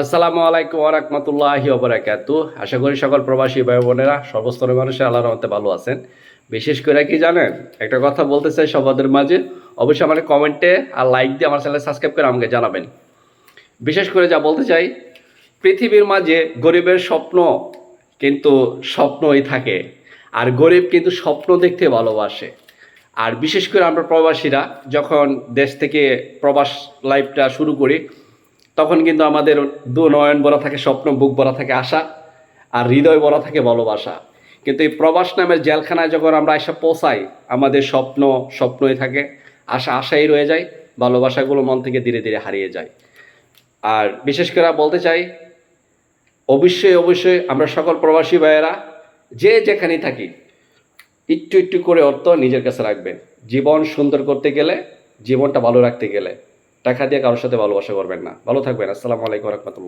আসসালামু আলাইকুম ওরহমতুল্লাহি ওবরাকাত আশা করি সকল প্রবাসী ভাই বোনেরা, সর্বস্তরের মানুষের আল্লাহর রহমতে ভালো আছেন। বিশেষ করে কি জানেন, একটা কথা বলতে চাই সবাদের মাঝে। অবশ্যই আমার কমেন্টে আর লাইক দিয়ে আমার চ্যানেল সাবস্ক্রাইব করে আমাকে জানাবেন। বিশেষ করে যা বলতে চাই, পৃথিবীর মাঝে গরিবের স্বপ্ন কিন্তু স্বপ্নই থাকে। আর গরিব কিন্তু স্বপ্ন দেখতে ভালোবাসে। আর বিশেষ করে আমরা প্রবাসীরা যখন দেশ থেকে প্রবাস লাইফটা শুরু করি তখন কিন্তু আমাদের দু নয়ন ভরা থাকে, স্বপ্ন বুক ভরা থাকে আশা, আর হৃদয় ভরা থাকে ভালোবাসা। কিন্তু এই প্রবাস নামের জেলখানায় যখন আমরা এসে পৌঁছাই, আমাদের স্বপ্ন, স্বপ্নই থাকে, আশা, আশাই রয়ে যায়, ভালোবাসাগুলো মন থেকে ধীরে ধীরে হারিয়ে যায়। আর বিশেষ করে বলতে চাই, অবশ্যই অবশ্যই আমরা সকল প্রবাসী ভাইয়েরা যে যেখানেই থাকি, একটু একটু করে অর্থ নিজের কাছে রাখবেন। জীবন সুন্দর করতে গেলে, জীবনটা ভালো রাখতে গেলে। টাকা দিয়ে কারোর সাথে ভালোবাসা করবেন না। ভালো থাকবেন। আসসালামু আলাইকুম রহমতুল্লাহ।